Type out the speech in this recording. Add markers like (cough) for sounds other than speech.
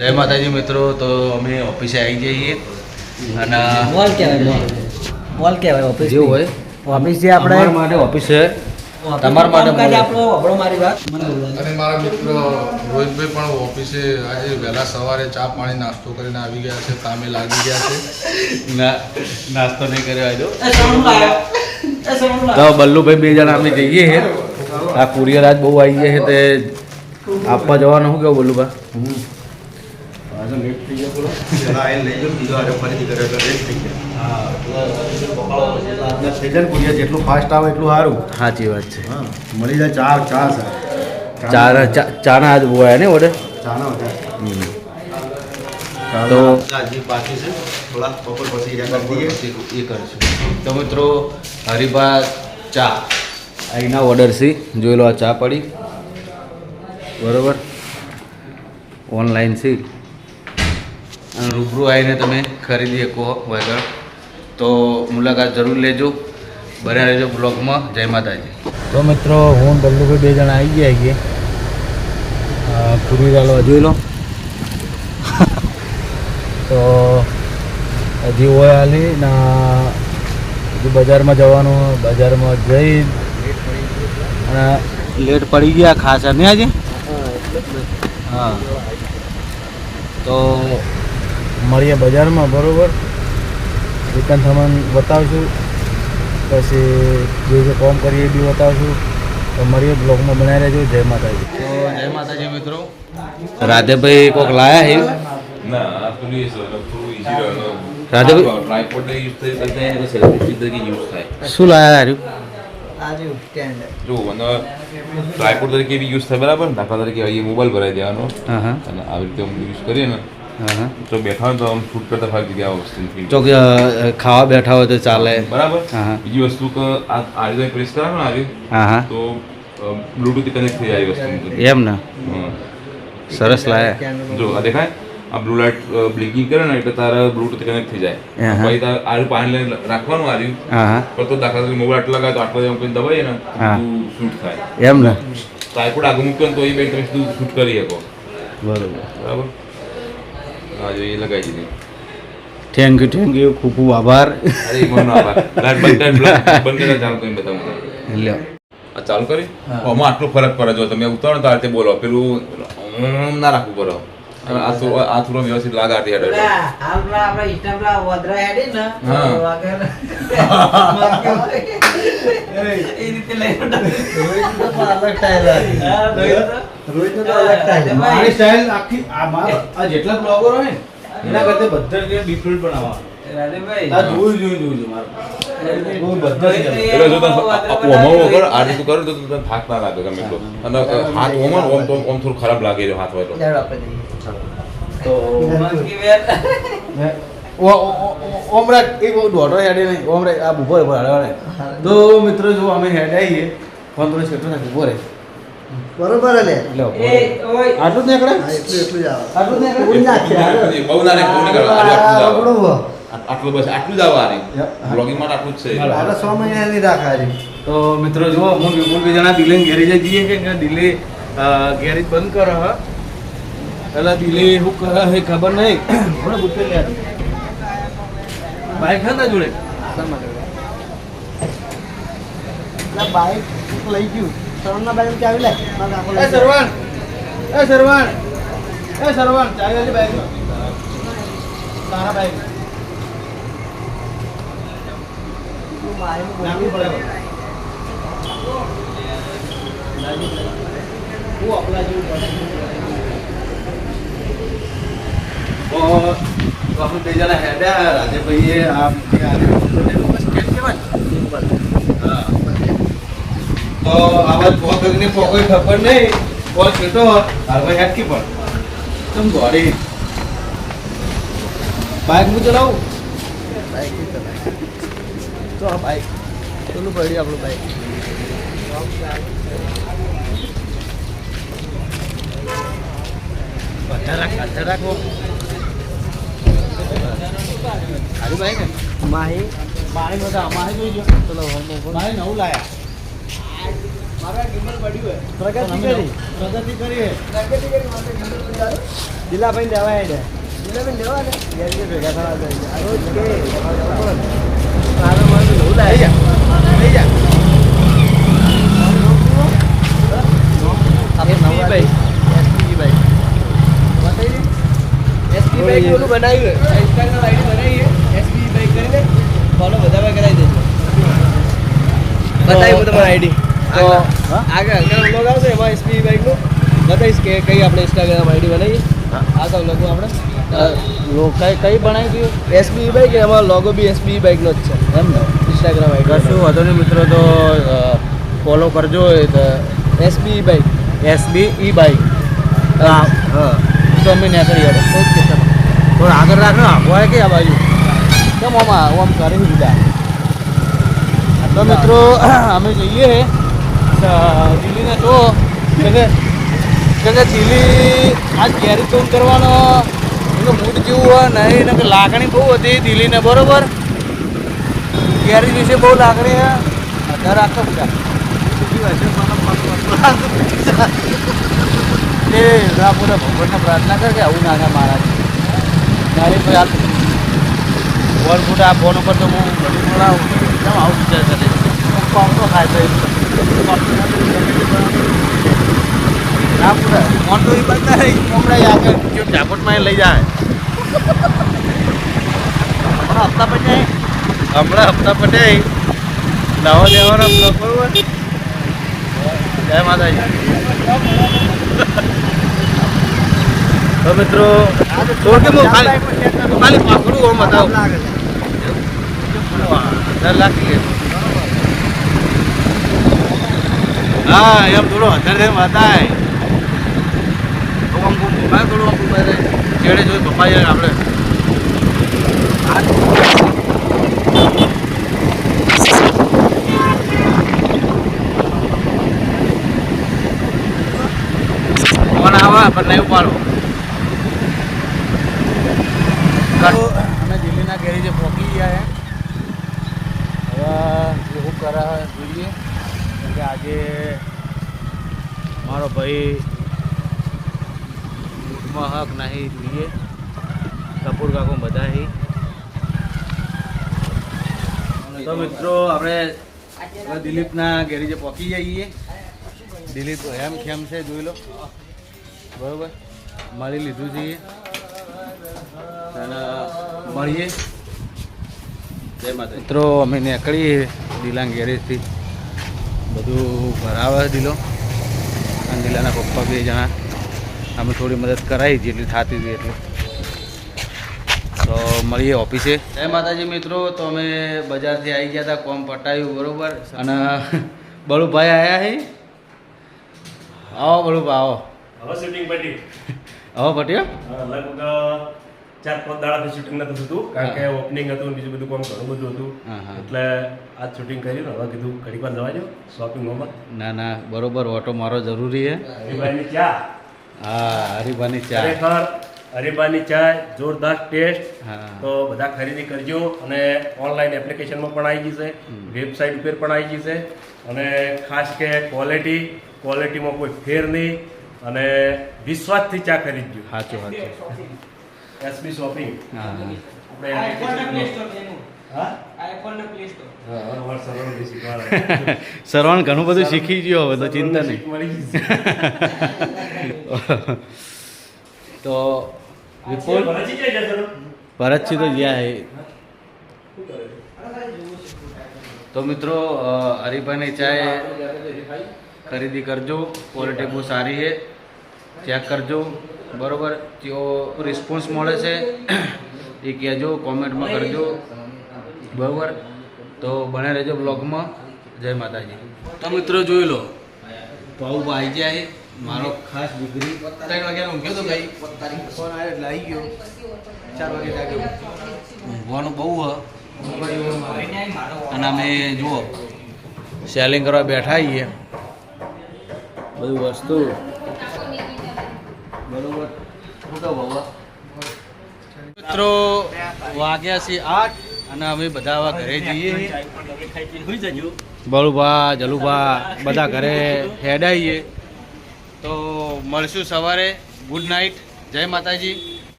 જય માતાજી મિત્રો તો અમે ઓફિસે આવી જઈએ. અને મોલ કહેવાય મોલ. મોલ કહેવાય ઓફિસ જેવું હોય. ઓફિસ જે આપણે આપણે માટે ઓફિસ છે. તમારા માટે મોલ. આપણો વબડો મારી વાત. અને મારા મિત્ર રોહિતભાઈ પણ ઓફિસે આજે વહેલા સવારે ચા પાણી નાસ્તો કરીને આવી ગયા છે કામે લાગી ગયા છે. ના નાસ્તો નહીં કર્યો. એ તો. બલ્લુભાઈ બે જણા અમે જઈએ છે આ કુરિયર આજ બહુ આવી ગયા છે તે આપવા જવાનું શું કેવું બલ્લુભાઈ જેટલું ફાસ્ટ આવે એટલું સારું સાચી વાત છે હા મળી જાય ચા ચા- ચાના આજ બોયા ને ઓર્ડર ચાના તો બાકી છે. થોડા બપોર પછી યા કરી દઈએ. એ કરશું. તો મિત્રો હરિભા ચા. અહીંના ઓર્ડર છે. જોઈ લો આ ચા પડી. બરોબર? ઓનલાઈન છે. અને રૂબરૂ આવીને તમે ખરીદી શકો વગર. તો મુલાકાત જરૂર લેજો. બને રહેજો બ્લોગમાં. જય માતાજી. તો મિત્રો હું બલ્લુભાઈ બે જણા આવી ગયા છીએ. પૂરી વાલો જોઈ લો તો હજી હોય હાલી ના હજી બજારમાં જવાનું બજારમાં જઈ અને લેટ પડી ગયા ખાસ. નહીં આજે? હા. તો મળીએ બજારમાં બરોબર? દુકાન સામાન બતાવશું પછી જે જે કામ કરીએ એ બી બતાવશું. તો મળીએ બ્લોગમાં બનાવી રહેજો. જય માતાજી. તો જય માતાજી મિત્રો. રાધેભાઈ કોક લાયા અને રાધેભાઈ-. શું લાયા જો, અને તરીકે બી યુઝ થાય બરાબર ને? દાખલા તરીકે મોબાઈલ ભરાઈ દેવાનો. હા હા. અને આવી રીતે યુઝ કરીએ ને હા. હા તો બેઠા હોય તો આમ ફૂડ કરતા ફાવી જગ્યા વસ્તુ વસ્તુની તો કે ખાવા બેઠા હોય તો ચાલે. બરાબર. હા, હા. બીજી વસ્તુ કે આ આજે પ્રેસ કરાવો ને આ હા હા. તો બ્લૂટૂથ કનેક્ટ થઈ જાય વસ્તુ એમ. ને? સરસ લાગે. જો આ દેખાય? આ બ્લુ લાઇટ બ્લિંકિંગ કરે ને એટલે તારા બ્લૂટૂથ કનેક્ટ થઈ જાય. પછી તારે આરું પાણી લઈને રાખવાનું આર્યું. પણ તો દાખલા તરીકે મોબાઈલ આટલા લગાવે તો આટલા જેમ કોઈ દબાઈએ ને. શૂટ થાય. એમ ને? ટ્રાયપોડ આગળ મૂક્યો ને તો એ બે તમે શૂટ કરી શકો. બરોબર. બરાબર? હા જો એ લગાવી દીધી. થેન્ક યુ થેન્ક યુ ખૂબ ખૂબ આભાર. અરે એમાં આભાર. બંધ બંધ (laughs) ચાલુ કરીને બતાવું તમને. લ્યો આ ચાલુ કરી આમાં આટલો ફરક પડે જો તમે ને રીતે બોલો. પેલું ના રાખવું પડે. આ થોડો આ થોડો વ્યવસ્થિત લાગે આટલી હેડે પેલા આપણા Insta પેલા હેડે ને, હા. (laughs) લઈને હા, રોહિત તો- મારી સ્ટાઇલ આખી આ મારા આ જેટલા બ્લોગર હોય ને એના કરતા બધા રીતે ડિફરન્ટ બનાવવાનું. રાધેભાઈ, આ જોયું જોયું જોયું છે મારું. બધા એટલે જો તમે ઓમો વગર આ રીતે કરો તો તમને થાક ના લાગે ગમે તો અને હાથ ઓમો ઓમ તો ઓમ થોડું ખરાબ લાગે રહ્યો હાથ હોય તો. તો મંકી બેન. ને ઓ ઓ- ઓ- ઓ- ઓમરાજ એ બહુ દોઢો હેડે નહીં. ઓમરાજ આ ભૂભો વાળે. તો મિત્રો જો અમે હેડાઈએ આવીએ ફોન તો છેટો નાખી રહે. બરોબર લે. આટલું જ નીકળે? એટલું એટલું જ આવે. આટલું જ નીકળે? બહુ ના કરો. આટલું હો. બસ આટલું જ આવે આ બ્લોગિંગ માટે આટલું જ છે. આપણે સો મહિના નહીં રાખા તો મિત્રો જુઓ હું વિપુલ બે જણા દિલ્હી ગેરેજે જઈએ કે દિલ્હી ગેરેજ બંધ કરો હ. પેલા દિલ્હી શું કરે છે ખબર નહીં કોને પૂછે યાર બાઈક હતા જોડે? એટલે બાઈક લઈ ગયું. શરણના બાઈક ક્યાં આવી લે મારા કાકો એ લઈ ગયો. સરવાણ એ સરવાણ એ સરવાણ ચાવી આલી બાઈક તારા બાઈક તું બાઈક નાખવી પડે હું આપણા જેવું તો આપણે બે જણા હેડ્યા રાજેભાઈએ આ હા. તો આવા પોકને પોકોય ખબર નહીં. કોણ છેટો હાલમાં હેડકી પણ. તમ ગોળી બાઇક હું ચલાવું? ચલાય. તો આ બાઈક. પેલું પડ્યું આપણું ને માહી. પાણી બધા અમારે જોઈજો ચલો હમ નવું લાયા મારા ગિમ્બલ પડ્યું હે પ્રગતિ કરી. દિલાભાઈ લેવા ઘેર ભેગા થવા મારે મારે જા લઈ જા બાઈક ઓલું બનાવ્યું ઇન્સ્ટાગ્રામ આઈડી બનાવી છે એસપી બાઈક કરીને ફોલો બધા કરાવી દેજો. બતાવી હું તમારી આઈડી તો આગળ. આગળ બ્લોગ આવશે એમાં એસપી બાઈકનું બતાવીશ કે કઈ આપણે ઇન્સ્ટાગ્રામ આઈડી બનાવી આગળ લોકો આપણે. કઈ કઈ બનાવી ગયું એસબી બાઈક એમાં લોગો બી એસબી બાઈકનો જ છે. એમ ને? ઇન્સ્ટાગ્રામ આઈડી કશું વધુ નહીં મિત્રો તો ફોલો કરજો SB bike SB e bike હા. હા. તો અમે નીકળી હેડો ઓકે સર થોડું આગળ રાખો આવે કે આ બાજુ? કેમ આમ આમ કરી દીધા? તો મિત્રો અમે જઈએ. દિલ્હીને તો કે કે દિલ્હી કેરી ફોન કરવાનો. એનું મૂડ જેવું હોય? નહીં લાગણી બહુ હતી દિલ્હીને, બરોબર? કેરી વિશે બહુ લાગણી હે. અત્યારે આખો બધા. એ રાપુરા ભગવાનને પ્રાર્થના કર કે આવું નાના મારી. કોઈ હાલ વોલ ફૂટ આ ફોન ઉપર તો હું ઘડી બોલાવું કેમ આવું વિચાર કરે પપ્પા તો ખાય એ હમણાં આગળ જો ઝાપટમાં લઈ જાય હમણાં હપ્તા પટે હમણાં હપ્તા પટે નવો લેવાનો બરોબર જય માતાજી તો મિત્રો ખાલી ખાલી પાકડું આમ બતાવું ડર લાગી હા એમ થોડો હજાર જેમ બતાય આમ મોબાઈલ થોડું આમ મોબાઈલ ચેડે જોઈ પપ્પા યાર આપણે. ફોન આવે પણ નહીં ઉપાડો. અમે દિલ્હીના ગેરેજે પહોંચી ગયા હવે એવું કરે કે આજે મારો ભાઈ દૂધમાં હક નહીં જોઈએ કપૂર કાકો બધા તો મિત્રો આપણે દિલીપના ગેરેજે પહોંચી જઈએ. દિલીપ એમ ખેમ છે, જોઈ લો. બરોબર. મળી લીધું છે. અને મળીએ. જય માતા મિત્રો અમે નીકળીએ દિલાંગ ગેરેજથી બધું ભરાવે દિલો. અને દિલાના પપ્પા બે જણા અમે થોડી મદદ કરાવી જેટલી થતી હતી એટલી. તો મળીએ ઓફિસે. જય માતાજી મિત્રો તો અમે બજારથી આવી ગયા હતા કોમ પટાયું બરાબર. અને (laughs) બળુભાઈ આવ્યા હે? આવો બળુભાઈ આવો. હવે શૂટિંગ પટી આવો પટ્યો લગભગ ચાર પાંચ દાડાથી શૂટિંગ નતું થતું કારણ કે ઓપનિંગ હતું બીજું બધું કામ ઘણું બધું હતું. એટલે આજ શૂટિંગ કર્યું ને હવે કીધું ઘડીક વાર જવા શોપિંગ મોમાં ના ના બરોબર ઓટો મારો જરૂરી છે હરિભાઈની ચા. હા હરિભાની ચા. ખરેખર હરિભાઈની ચા જોરદાર ટેસ્ટ હા. તો બધા ખરીદી કરજો અને ઓનલાઈન એપ્લિકેશનમાં પણ આવી જશે વેબસાઇટ ઉપર પણ આવી જશે. અને ખાસ કે ક્વોલિટી ક્વોલિટીમાં કોઈ ફેર નહીં. અને વિશ્વાસથી ચા ખરીદજો. સાચું સાચું એસબી શોપિંગ હા સરવણ (laughs) ઘણું બધું શીખી ગયો હવે તો ચિંતા નહીં. (laughs) તો વિપુલ? ભરતસિંહ તો જ્યાં હે. તો મિત્રો હરિભાઈની ચાય ખરીદી કરજો. ક્વોલિટી બહુ સારી છે ચેક કરજો. બરોબર તેઓ રિસ્પોન્સ મળે છે. એ કહેજો કોમેન્ટમાં કરજો. બરોબર? તો બને રહેજો બ્લોગમાં જય માતાજી. તો મિત્રો જોઈ લો. ભાવ આવી ગયા મારો ખાસ દીકરી. ત્રણ વાગ્યાનો ઊંઘ્યો તો ભાઈ? ફોન આવ્યો એટલે આવી ગયો. ચાર વાગે જાગ્યો. ઊંઘવાનું બહુ હ. અને અમે જુઓ. સેલિંગ કરવા બેઠા છીએ. બધું વસ્તુ. બરોબર. કહો બાબા? મિત્રો, વાગ્યા છે આઠ અને અમે બધા ઘરે જઈએ. બળુભા, જલુભા બધા ઘરે હેડાઈએ. તો મળશું સવારે. ગુડ નાઇટ જય માતાજી.